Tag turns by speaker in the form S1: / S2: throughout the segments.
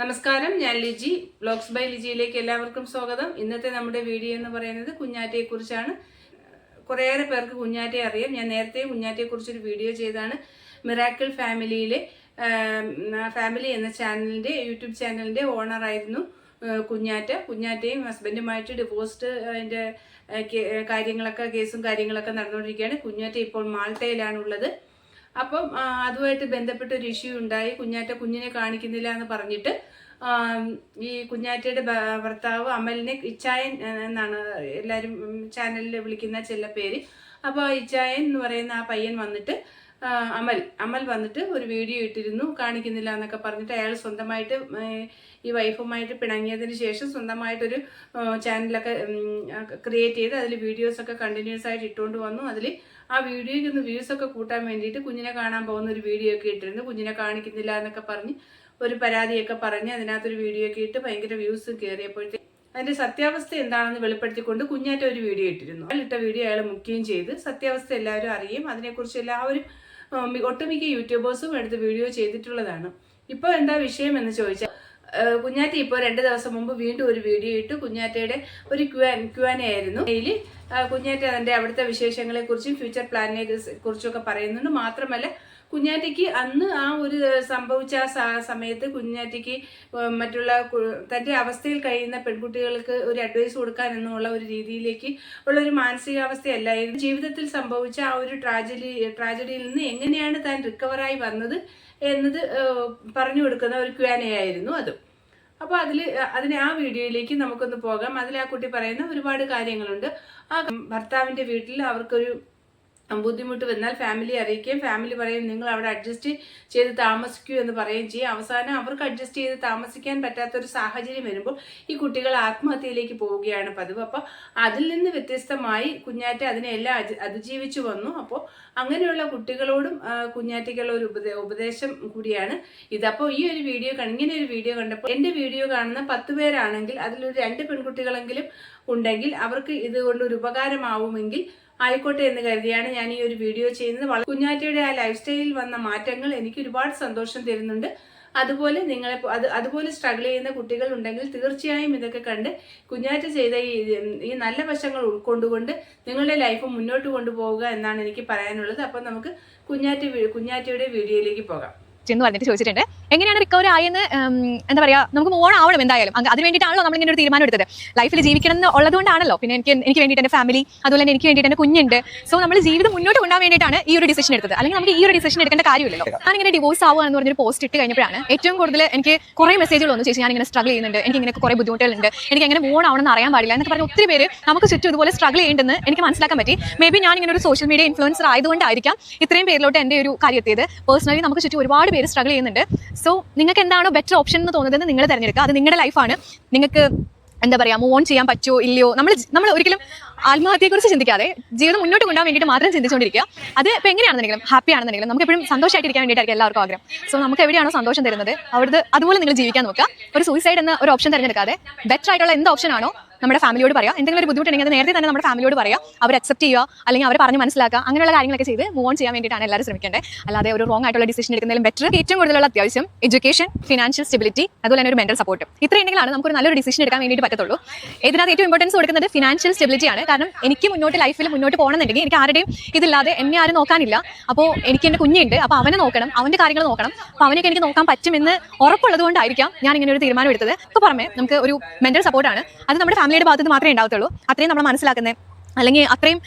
S1: നമസ്കാരം ഞാൻ Liji. Blogs by ലിജിയിലേക്ക് എല്ലാവർക്കും സ്വാഗതം. ഇന്നത്തെ നമ്മുടെ വീഡിയോ എന്ന് പറയുന്നത് കുഞ്ഞാറ്റയെക്കുറിച്ചാണ്. കുറേയേറെ പേർക്ക് കുഞ്ഞാറ്റയെ അറിയാം. ഞാൻ നേരത്തെ കുഞ്ഞാറ്റയെ കുറിച്ചൊരു വീഡിയോ ചെയ്താണ് മിറാക്കിൾ ഫാമിലിയിലെ ഫാമിലി എന്ന ചാനലിന്റെ യൂട്യൂബ് ചാനലിന്റെ ഓണറായിരുന്നു കുഞ്ഞാറ്റ. കുഞ്ഞാറ്റയും ഹസ്ബൻഡുമായിട്ട് ഡിവോഴ്സ്ഡ് അതിന്റെ കാര്യങ്ങളൊക്കെ കേസും കാര്യങ്ങളൊക്കെ നടന്നുകൊണ്ടിരിക്കുകയാണ്. കുഞ്ഞാറ്റ ഇപ്പോൾ മാൾട്ടയിലാണുള്ളത്. അപ്പം അതുമായിട്ട് ബന്ധപ്പെട്ട ഒരു ഇഷ്യൂ ഉണ്ടായി. കുഞ്ഞാറ്റ കുഞ്ഞിനെ കാണിക്കുന്നില്ല എന്ന് പറഞ്ഞിട്ട് ഈ കുഞ്ഞാറ്റയുടെ ഭർത്താവ് അമലിനെ ഇച്ചായൻ എന്നാണ് എല്ലാവരും ചാനലിൽ വിളിക്കുന്ന ചില പേര്. അപ്പോൾ ഇച്ചായൻ എന്ന് പറയുന്ന ആ പയ്യൻ വന്നിട്ട് അമൽ. അമൽ വന്നിട്ട് ഒരു വീഡിയോ ഇട്ടിരുന്നു. കാണിക്കുന്നില്ല എന്നൊക്കെ പറഞ്ഞിട്ട് അയാൾ സ്വന്തമായിട്ട് ഈ വൈഫുമായിട്ട് പിണങ്ങിയതിന് ശേഷം സ്വന്തമായിട്ടൊരു ചാനലൊക്കെ ക്രിയേറ്റ് ചെയ്ത് അതിൽ വീഡിയോസൊക്കെ കണ്ടിന്യൂസ് ആയിട്ട് ഇട്ടുകൊണ്ട് വന്നു. അതിൽ ആ വീഡിയോയ്ക്ക് ഒന്ന് വ്യൂസ് ഒക്കെ കൂട്ടാൻ വേണ്ടിയിട്ട് കുഞ്ഞിനെ കാണാൻ പോകുന്ന ഒരു വീഡിയോ ഒക്കെ ഇട്ടിരുന്നു. കുഞ്ഞിനെ കാണിക്കുന്നില്ല എന്നൊക്കെ പറഞ്ഞ് ഒരു പരാതിയൊക്കെ പറഞ്ഞ് അതിനകത്തൊരു വീഡിയോ ഒക്കെ ഇട്ട് ഭയങ്കര വ്യൂസ് കയറിയപ്പോഴത്തെ അതിന്റെ സത്യാവസ്ഥ എന്താണെന്ന് വെളിപ്പെടുത്തിക്കൊണ്ട് കുഞ്ഞാറ്റ ഒരു വീഡിയോ ഇട്ടിരുന്നു. അതിലിട്ട വീഡിയോ അയാൾ മുക്കുകയും ചെയ്ത് സത്യാവസ്ഥ എല്ലാവരും അറിയും. അതിനെക്കുറിച്ച് എല്ലാവരും ഒട്ടുമിക്ക യൂട്യൂബേഴ്സും എടുത്ത് വീഡിയോ ചെയ്തിട്ടുള്ളതാണ്. ഇപ്പോൾ എന്താ വിഷയം എന്ന് ചോദിച്ചാൽ കുഞ്ഞാറ്റി ഇപ്പോൾ രണ്ട് ദിവസം മുമ്പ് വീണ്ടും ഒരു വീഡിയോ ഇട്ട്. കുഞ്ഞാറ്റയുടെ ഒരു ക്യുവാൻ ക്യുവാനയായിരുന്നു അതിൽ കുഞ്ഞാറ്റ അതിന്റെ അവിടുത്തെ വിശേഷങ്ങളെ കുറിച്ചും ഫ്യൂച്ചർ പ്ലാനിനെ കുറിച്ചും ഒക്കെ പറയുന്നുണ്ട്. മാത്രമല്ല കുഞ്ഞാറ്റയ്ക്ക് അന്ന് ആ ഒരു സംഭവിച്ച സമയത്ത് കുഞ്ഞാറ്റയ്ക്ക് മറ്റുള്ള തന്റെ അവസ്ഥയിൽ കഴിയുന്ന പെൺകുട്ടികൾക്ക് ഒരു അഡ്വൈസ് കൊടുക്കാൻ എന്നുള്ള ഒരു രീതിയിലേക്ക് ഉള്ള ഒരു മാനസികാവസ്ഥയല്ലായിരുന്നു. ജീവിതത്തിൽ സംഭവിച്ച ആ ഒരു ട്രാജഡി ട്രാജഡിയിൽ നിന്ന് എങ്ങനെയാണ് താൻ റിക്കവറായി വന്നത് എന്നത് പറഞ്ഞു കൊടുക്കുന്ന ഒരു ക്വാനയായിരുന്നു അത്. അപ്പോൾ അതിൽ അതിന് ആ വീഡിയോയിലേക്ക് നമുക്കൊന്ന് പോകാം. അതിൽ ആ കുട്ടി പറയുന്ന ഒരുപാട് കാര്യങ്ങളുണ്ട്. ആ ഭർത്താവിന്റെ വീട്ടിൽ അവർക്കൊരു ബുദ്ധിമുട്ട് വന്നാൽ ഫാമിലി അറിയിക്കുകയും ഫാമിലി പറയും നിങ്ങൾ അവിടെ അഡ്ജസ്റ്റ് ചെയ്ത് താമസിക്കൂ എന്ന് പറയുകയും ചെയ്യും. അവസാനം അവർക്ക് അഡ്ജസ്റ്റ് ചെയ്ത് താമസിക്കാൻ പറ്റാത്തൊരു സാഹചര്യം വരുമ്പോൾ ഈ കുട്ടികൾ ആത്മഹത്യയിലേക്ക് പോവുകയാണ് പതിവ്. അപ്പോൾ അതിൽ നിന്ന് വ്യത്യസ്തമായി കുഞ്ഞാറ്റ അതിനെല്ലാം അതി- അതിജീവിച്ചു വന്നു. അപ്പോൾ അങ്ങനെയുള്ള കുട്ടികളോടും കുഞ്ഞാറ്റയ്ക്കുള്ള ഒരു ഉപദേ ഉപദേശം കൂടിയാണ് ഇതപ്പോൾ ഈ ഒരു വീഡിയോ ഇങ്ങനെ ഒരു വീഡിയോ കണ്ടപ്പോൾ എന്റെ വീഡിയോ കാണുന്ന പത്ത് പേരാണെങ്കിൽ അതിലൊരു രണ്ട് പെൺകുട്ടികളെങ്കിലും ഉണ്ടെങ്കിൽ അവർക്ക് ഇതുകൊണ്ട് ഒരു ഉപകാരമാവുമെങ്കിൽ ആയിക്കോട്ടെ എന്ന് കരുതിയാണ് ഞാൻ ഈ ഒരു വീഡിയോ ചെയ്യുന്നത്. കുഞ്ഞാറ്റയുടെ ആ ലൈഫ് സ്റ്റൈലിൽ വന്ന മാറ്റങ്ങൾ എനിക്ക് ഒരുപാട് സന്തോഷം തരുന്നുണ്ട്. അതുപോലെ നിങ്ങളെ അത് അതുപോലെ സ്ട്രഗിൾ ചെയ്യുന്ന കുട്ടികൾ ഉണ്ടെങ്കിൽ തീർച്ചയായും ഇതൊക്കെ കണ്ട് കുഞ്ഞാറ്റ ചെയ്ത ഈ ഈ നല്ല വശങ്ങൾ ഉൾക്കൊണ്ടുകൊണ്ട് നിങ്ങളുടെ ലൈഫ് മുന്നോട്ട് കൊണ്ടുപോവുക എന്നാണ് എനിക്ക് പറയാനുള്ളത്. അപ്പം നമുക്ക് കുഞ്ഞാറ്റ കുഞ്ഞാറ്റയുടെ വീഡിയോയിലേക്ക് പോകാം.
S2: ചെന്ന് പറഞ്ഞിട്ട് ചോദിച്ചിട്ടുണ്ട്. എങ്ങനെയാണ് റിക്കവർ ആയെന്ന് എന്താ പറയാ നമുക്ക് മൂവ് ഓൺ ആവണം എന്തായാലും. അതിന് വേണ്ടിയിട്ടാണല്ലോ നമ്മൾ ഇങ്ങനെ ഒരു തീരുമാനം എടുത്തത്. ലൈഫിൽ ജീവിക്കണം എന്ന് ഉള്ളതുകൊണ്ടാണല്ലോ. പിന്നെ എനിക്ക് എനിക്ക് വേണ്ടിയിട്ട് എന്റെ ഫാമിലി അതുപോലെ തന്നെ എനിക്ക് വേണ്ടിയിട്ട് എന്റെ കുഞ്ഞുണ്ട്. സോ നമ്മൾ ജീവിതം മുന്നോട്ട് കൊണ്ടുപോകാൻ വേണ്ടിയിട്ടാണ് ഈ ഒരു ഡിസിഷൻ എടുത്തത്. അല്ലെങ്കിൽ നമുക്ക് ഈ ഒരു ഡിസിഷൻ എടുക്കേണ്ട കാര്യമില്ലല്ലോ. ഞാൻ ഇങ്ങനെ ഡിവോഴ്സ് ആവുക എന്ന് പറഞ്ഞൊരു പോസ്റ്റ് ഇട്ട് കഴിഞ്ഞപ്പോഴാണ് ഏറ്റവും കൂടുതൽ എനിക്ക് കുറേ മെസ്സേജുകൾ വന്നു. ചേച്ചി ഞാൻ ഇങ്ങനെ സ്ട്രഗിൾ ചെയ്യുന്നുണ്ട്. എനിക്ക് ഇങ്ങനെ കുറേ ബുദ്ധിമുട്ടുകളുണ്ട്. എനിക്ക് എങ്ങനെ മൂവ് ഓൺ ആവണമെന്ന് അറിയാൻ പാടില്ല എന്നൊക്കെ പറഞ്ഞ ഒത്തിരി പേര് നമുക്ക് ചുറ്റും ഇതുപോലെ സ്ട്രഗിൾ ചെയ്യുന്നുണ്ടെന്ന് എനിക്ക് മനസ്സിലാക്കാൻ പറ്റി. മേ ബി ഞാൻ ഇങ്ങനെ ഒരു സോഷ്യൽ മീഡിയ ഇൻഫ്ലുവൻസർ ആയതുകൊണ്ടായിരിക്കാം ഇത്രയും പേരിലോട്ട് എന്റെ ഒരു കാര്യം എത്തിയത്. പേഴ്സണലി നമുക്ക് ചുറ്റും ഒരുപാട് പേര് സ്ട്രഗിൾ ചെയ്യുന്നുണ്ട്. സോ നിങ്ങൾക്ക് എന്താണോ ബെറ്റർ ഓപ്ഷൻ എന്ന് തോന്നുന്നത് നിങ്ങൾ തിരഞ്ഞെടുക്കുക. അത് നിങ്ങളുടെ ലൈഫാണ് നിങ്ങൾക്ക് എന്താ പറയുക മൂവ് ഓൺ ചെയ്യാൻ പറ്റുമോ ഇല്ലയോ? നമ്മൾ നമ്മൾ ഒരിക്കലും ആത്മഹത്യയെക്കുറിച്ച് ചിന്തിക്കാതെ ജീവിതം മുന്നോട്ട് കൊണ്ടുപോകാൻ വേണ്ടിയിട്ട് മാത്രം ചിന്തിച്ചുകൊണ്ടിരിക്കുക. അത് ഇപ്പോൾ എങ്ങനെയാണെന്നുണ്ടെങ്കിലും ഹാപ്പി ആണെന്നുണ്ടെങ്കിലും നമുക്ക് എപ്പോഴും സന്തോഷമായിട്ടിരിക്കാൻ വേണ്ടിയിട്ടായിരിക്കും എല്ലാവർക്കും ആഗ്രഹം. സോ നമുക്ക് എവിടെയാണോ സന്തോഷം തരുന്നത് അവിടുത്തെ അതുപോലെ നിങ്ങൾ ജീവിക്കാൻ നോക്കുക. ഒരു സൂയിസൈഡ് എന്ന ഒരു ഓപ്ഷൻ തിരഞ്ഞെടുക്കാതെ ബെറ്റർ ആയിട്ടുള്ള എന്ത് ഓപ്ഷൻ ആണോ നമ്മുടെ ഫാമിലിയോട് പറയാം. എന്തെങ്കിലും ഒരു ബുദ്ധിമുട്ടുണ്ടെങ്കിൽ അത് നേരത്തെ തന്നെ നമ്മുടെ ഫാമിലിയോട് പറയാം. അവർ അക്സെപ്റ്റ് ചെയ്യുക അല്ലെങ്കിൽ അവർ പറഞ്ഞ് മനസ്സിലാക്കുക. അങ്ങനെയുള്ള കാര്യങ്ങളൊക്കെ ചെയ്ത് മൂവ് ഓൺ ചെയ്യാൻ വേണ്ടിയിട്ടാണ് എല്ലാവരും ശ്രമിക്കേണ്ടത്. അല്ലാതെ ഒരു റോങ് ആയിട്ടുള്ള ഡിസിഷൻ എടുക്കുന്നതിലും ബെറ്റർ ഏറ്റവും കൂടുതലുള്ള അത്യാവശ്യം എഡ്യൂക്കേഷൻ ഫിനാൻഷ്യൽ സ്റ്റെബിലിറ്റി അതുപോലെ തന്നെ ഒരു മെന്റൽ സപ്പോർട്ട് ഇത്ര ഉണ്ടെങ്കിലാണ് നമുക്ക് നല്ലൊരു ഡിസിഷൻ എടുക്കാൻ വേണ്ടിയിട്ട് പറ്റത്തുള്ളൂ. ഇതിനകത്ത് ഏറ്റവും ഇമ്പോർട്ടൻസ് കൊടുക്കുന്നത് ഫിനാൻഷ്യൽ സ്റ്റെബിലിറ്റി ആണ്. കാരണം എനിക്ക് മുന്നോട്ട് ലൈഫിൽ മുന്നോട്ട് പോകണമെന്നുണ്ടെങ്കിൽ എനിക്ക് ആരുടെയും ഇതില്ലാതെ എന്നെ ആരും നോക്കാനില്ല. അപ്പോൾ എനിക്ക് എന്റെ കുഞ്ഞുണ്ട് അപ്പോൾ അവനെ നോക്കണം അവന്റെ കാര്യങ്ങൾ നോക്കണം. അപ്പോൾ അവനൊക്കെ എനിക്ക് നോക്കാൻ പറ്റുമെന്ന് ഉറപ്പുള്ളത് കൊണ്ടായിരിക്കാം ഞാൻ ഇങ്ങനെ ഒരു തീരുമാനം എടുത്തത്. ഇപ്പോൾ പുറമെ നമുക്ക് ഒരു മെന്റൽ സപ്പോർട്ടാണ് അത് നമ്മുടെ ഫാമിലിയുടെ ഭാഗത്ത് മാത്രമേ ഉണ്ടാവത്തുള്ളൂ. അത്രയും നമ്മൾ മനസ്സിലാക്കുന്നത് അല്ലെങ്കിൽ അത്രയും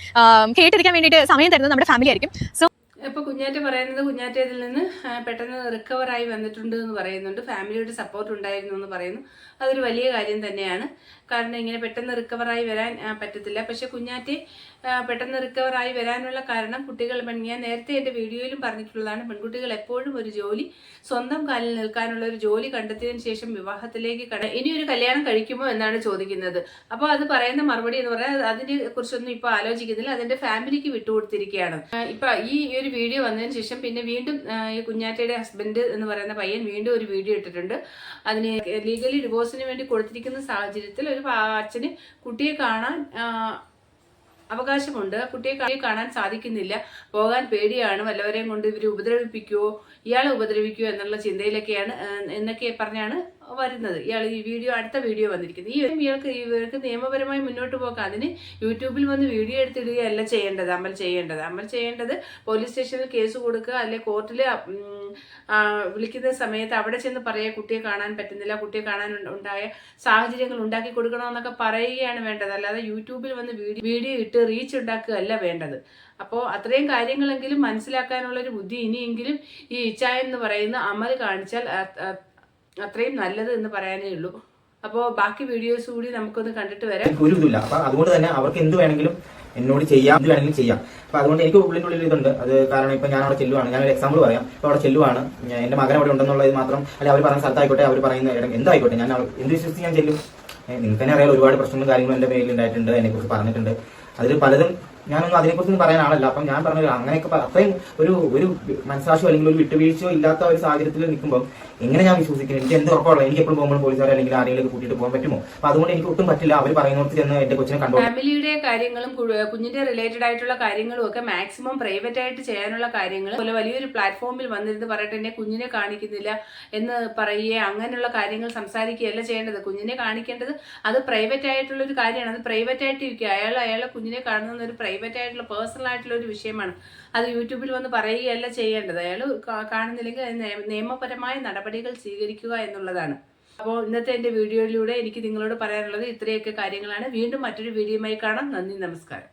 S2: കേട്ടിരിക്കാൻ വേണ്ടിയിട്ട് സമയം തരുന്നത് നമ്മുടെ ഫാമിലി ആയിരിക്കും. സോ
S1: ഇപ്പൊ കുഞ്ഞാറ്റ പറയുന്നത് കുഞ്ഞാറ്റ ഇതിൽ നിന്ന് പെട്ടെന്ന് റിക്കവറായി വന്നിട്ടുണ്ട് എന്ന് പറയുന്നുണ്ട്. ഫാമിലിയുടെ സപ്പോർട്ട് ഉണ്ടായിരുന്നു എന്ന് പറയുന്നു. അതൊരു വലിയ കാര്യം തന്നെയാണ്. കാരണം ഇങ്ങനെ പെട്ടെന്ന് റിക്കവറായി വരാൻ പറ്റത്തില്ല. പക്ഷെ കുഞ്ഞാറ്റെ പെട്ടെന്ന് റിക്കവറായി വരാനുള്ള കാരണം കുട്ടികൾ ഞാൻ നേരത്തെ എന്റെ വീഡിയോയിലും പറഞ്ഞിട്ടുള്ളതാണ്. പെൺകുട്ടികൾ എപ്പോഴും ഒരു ജോലി സ്വന്തം കാലിൽ നിൽക്കാനുള്ള ഒരു ജോലി കണ്ടെത്തിയതിനു ശേഷം വിവാഹത്തിലേക്ക് കട ഇനി ഒരു കല്യാണം കഴിക്കുമോ എന്നാണ് ചോദിക്കുന്നത്. അപ്പോൾ അത് പറയുന്ന മറുപടി എന്ന് പറയാൻ അതിനെ കുറിച്ചൊന്നും ഇപ്പോൾ ആലോചിക്കുന്നില്ല. അതിന്റെ ഫാമിലിക്ക് വിട്ടുകൊടുത്തിരിക്കുകയാണ്. ഇപ്പൊ ഈ ഒരു വീഡിയോ വന്നതിന് ശേഷം പിന്നെ വീണ്ടും ഈ കുഞ്ഞാറ്റയുടെ ഹസ്ബൻഡ് എന്ന് പറയുന്ന പയ്യൻ വീണ്ടും ഒരു വീഡിയോ ഇട്ടിട്ടുണ്ട്. അതിന് ലീഗലി ഡിവോഴ്സിന് വേണ്ടി കൊടുത്തിരിക്കുന്ന സാഹചര്യത്തിൽ ഒരു അച്ഛന് കുട്ടിയെ കാണാൻ അവകാശമുണ്ട്. കുട്ടിയെ കാണാൻ കാണാൻ സാധിക്കുന്നില്ല. പോകാൻ പേടിയാണ്. വല്ലവരെയും കൊണ്ട് ഇവർ ഉപദ്രവിപ്പിക്കുവോ? ഇയാളെ ഉപദ്രവിക്കുവോ എന്നുള്ള ചിന്തയിലൊക്കെയാണ് എന്നൊക്കെ പറഞ്ഞാണ് വരുന്നത്. ഇയാൾ ഈ വീഡിയോ അടുത്ത വീഡിയോ വന്നിരിക്കുന്നത് ഈ ഇയാൾക്ക് ഇവർക്ക് നിയമപരമായി മുന്നോട്ട് പോകാം അതിന് യൂട്യൂബിൽ വന്ന് വീഡിയോ എടുത്തിടുകയല്ല ചെയ്യേണ്ടത് അമൽ ചെയ്യേണ്ടത്. അമൽ ചെയ്യേണ്ടത് പോലീസ് സ്റ്റേഷനിൽ കേസ് കൊടുക്കുക അല്ലെ കോർട്ടിൽ വിളിക്കുന്ന സമയത്ത് അവിടെ ചെന്ന് പറയുക കുട്ടിയെ കാണാൻ പറ്റുന്നില്ല കുട്ടിയെ കാണാൻ ഉണ്ട- ഉണ്ടായ സാഹചര്യങ്ങൾ ഉണ്ടാക്കി കൊടുക്കണമെന്നൊക്കെ പറയുകയാണ് വേണ്ടത്. അല്ലാതെ യൂട്യൂബിൽ വന്ന് വീഡിയോ വീഡിയോ ഇട്ട് റീച്ച് ഉണ്ടാക്കുകയല്ല വേണ്ടത്. അപ്പോൾ അത്രയും കാര്യങ്ങളെങ്കിലും മനസ്സിലാക്കാനുള്ളൊരു ബുദ്ധി ഇനിയെങ്കിലും ഈ ഇച്ചായ എന്ന് പറയുന്ന അമൽ കാണിച്ചാൽ അത്രയും നല്ലത് എന്ന് പറയാനേ ഉള്ളൂ. അപ്പോ ബാക്കി വീഡിയോസ് കൂടി നമുക്കൊന്ന് കണ്ടിട്ട് വരാം.
S3: ഒരു ഇതില്ല. അപ്പൊ അതുകൊണ്ട് തന്നെ അവർക്ക് എന്ത് വേണമെങ്കിലും എന്നോട് ചെയ്യാം എന്ത് വേണമെങ്കിലും ചെയ്യാം. അപ്പൊ അതുകൊണ്ട് എനിക്ക് ഉള്ളിന്റെ ഉള്ളിൽ ഇതുണ്ട്. അത് കാരണം ഇപ്പൊ ഞാൻ അവിടെ ചെല്ലുവാണ്. ഞാനൊരു എക്സാമ്പിൾ പറയാം. ഇപ്പൊ അവിടെ ചെല്ലുവാണ്. എന്റെ മകൻ അവിടെ ഉണ്ടെന്നുള്ളത് മാത്രം അല്ലെ അവർ പറയുന്ന സ്ഥലത്തായിക്കോട്ടെ അവർ പറയുന്ന ഇടം എന്തായിക്കോട്ടെ ഞാൻ എന്ത് വിശ്വസിച്ച് ഞാൻ ചെല്ലും? നിങ്ങൾക്ക് തന്നെ അറിയാം ഒരുപാട് പ്രശ്നങ്ങളും കാര്യങ്ങളും എന്റെ പേരിൽ ഉണ്ടായിട്ടുണ്ട് എന്നെ കുറിച്ച് പറഞ്ഞിട്ടുണ്ട്. അതിൽ പലതും ഞാനൊന്നും അതിനെക്കുറിച്ചൊന്നും പറയാൻ ആളല്ല. അപ്പം ഞാൻ പറഞ്ഞത് അങ്ങനെയൊക്കെ അത്രയും ഒരു ഒരു മനസ്സാക്ഷോ അല്ലെങ്കിൽ ഒരു വിട്ടുവീഴ്ചയോ ഇല്ലാത്ത ഒരു സാഹചര്യത്തിൽ നിൽക്കുമ്പോൾ എങ്ങനെ ഞാൻ വിശ്വസിക്കുന്നത് എനിക്ക് എന്ത് ഉറപ്പുള്ള എനിക്ക് എപ്പോഴും പോകുമ്പോൾ പോലീസുകാർ അല്ലെങ്കിൽ ആരെങ്കിലും കൂട്ടിയിട്ട് പോകാൻ പറ്റുമോ? അപ്പൊ അതുകൊണ്ട് എനിക്ക് ഒട്ടും പറ്റില്ല. അവർ പറയുന്നിടത്ത് ചെന്ന് എന്റെ കൊച്ചിനെ കണ്ടു
S1: ഫാമിലിയുടെ കാര്യങ്ങളും കുഞ്ഞിന്റെ റിലേറ്റഡ് ആയിട്ടുള്ള കാര്യങ്ങളും ഒക്കെ മാക്സിമം പ്രൈവറ്റ് ആയിട്ട് ചെയ്യാനുള്ള കാര്യങ്ങൾ. അതുപോലെ വലിയൊരു പ്ലാറ്റ്ഫോമിൽ വന്നിരുന്ന് പറയട്ടെ എന്നെ കുഞ്ഞിനെ കാണിക്കുന്നില്ല എന്ന് പറയുകയോ അങ്ങനെയുള്ള കാര്യങ്ങൾ സംസാരിക്കുകയല്ല ചെയ്യേണ്ടത്. കുഞ്ഞിനെ കാണിക്കേണ്ടത് അത് പ്രൈവറ്റ് ആയിട്ടുള്ള ഒരു കാര്യമാണ്. അത് പ്രൈവറ്റ് ആയിട്ട് ഇരിക്കുക. അയാൾ അയാളെ കുഞ്ഞിനെ കാണുന്ന ഒരു പ്രൈവറ്റ് ആയിട്ടുള്ള പേഴ്സണൽ ആയിട്ടുള്ള ഒരു വിഷയമാണ്. അത് യൂട്യൂബിൽ വന്ന് പറയുകയല്ല ചെയ്യേണ്ടത്. അയാൾ കാണുന്നില്ലെങ്കിൽ നിയമപരമായ നടപടികൾ സ്വീകരിക്കുക എന്നുള്ളതാണ്. അപ്പോൾ ഇന്നത്തെ എന്റെ വീഡിയോയിലൂടെ എനിക്ക് നിങ്ങളോട് പറയാനുള്ളത് ഇത്രയൊക്കെ കാര്യങ്ങളാണ്. വീണ്ടും മറ്റൊരു വീഡിയോയുമായി കാണാം. നന്ദി നമസ്കാരം.